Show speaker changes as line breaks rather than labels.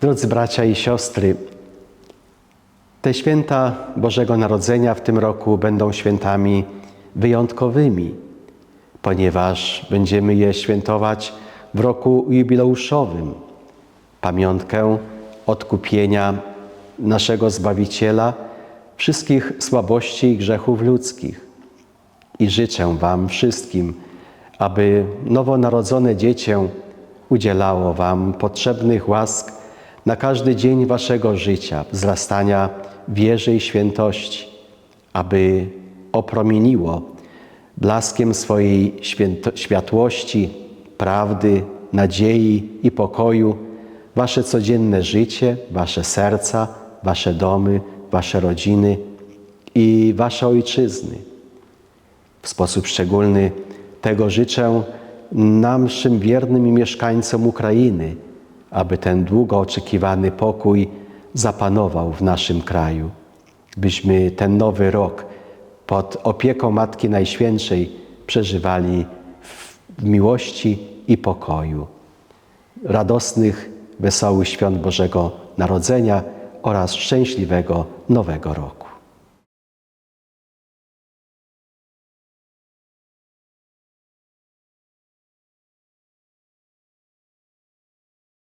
Drodzy bracia i siostry, te święta Bożego Narodzenia w tym roku będą świętami wyjątkowymi, ponieważ będziemy je świętować w roku jubileuszowym. Pamiątkę odkupienia naszego Zbawiciela wszystkich słabości i grzechów ludzkich. I życzę Wam wszystkim, aby nowonarodzone dziecię udzielało Wam potrzebnych łask na każdy dzień Waszego życia, wzrastania w wierze i świętości, aby opromieniło blaskiem swojej światłości, prawdy, nadziei i pokoju Wasze codzienne życie, Wasze serca, Wasze domy, Wasze rodziny i Wasze ojczyzny. W sposób szczególny tego życzę naszym wiernym i mieszkańcom Ukrainy, aby ten długo oczekiwany pokój zapanował w naszym kraju, byśmy ten nowy rok pod opieką Matki Najświętszej przeżywali w miłości i pokoju. Radosnych, wesołych świąt Bożego Narodzenia oraz szczęśliwego Nowego Roku.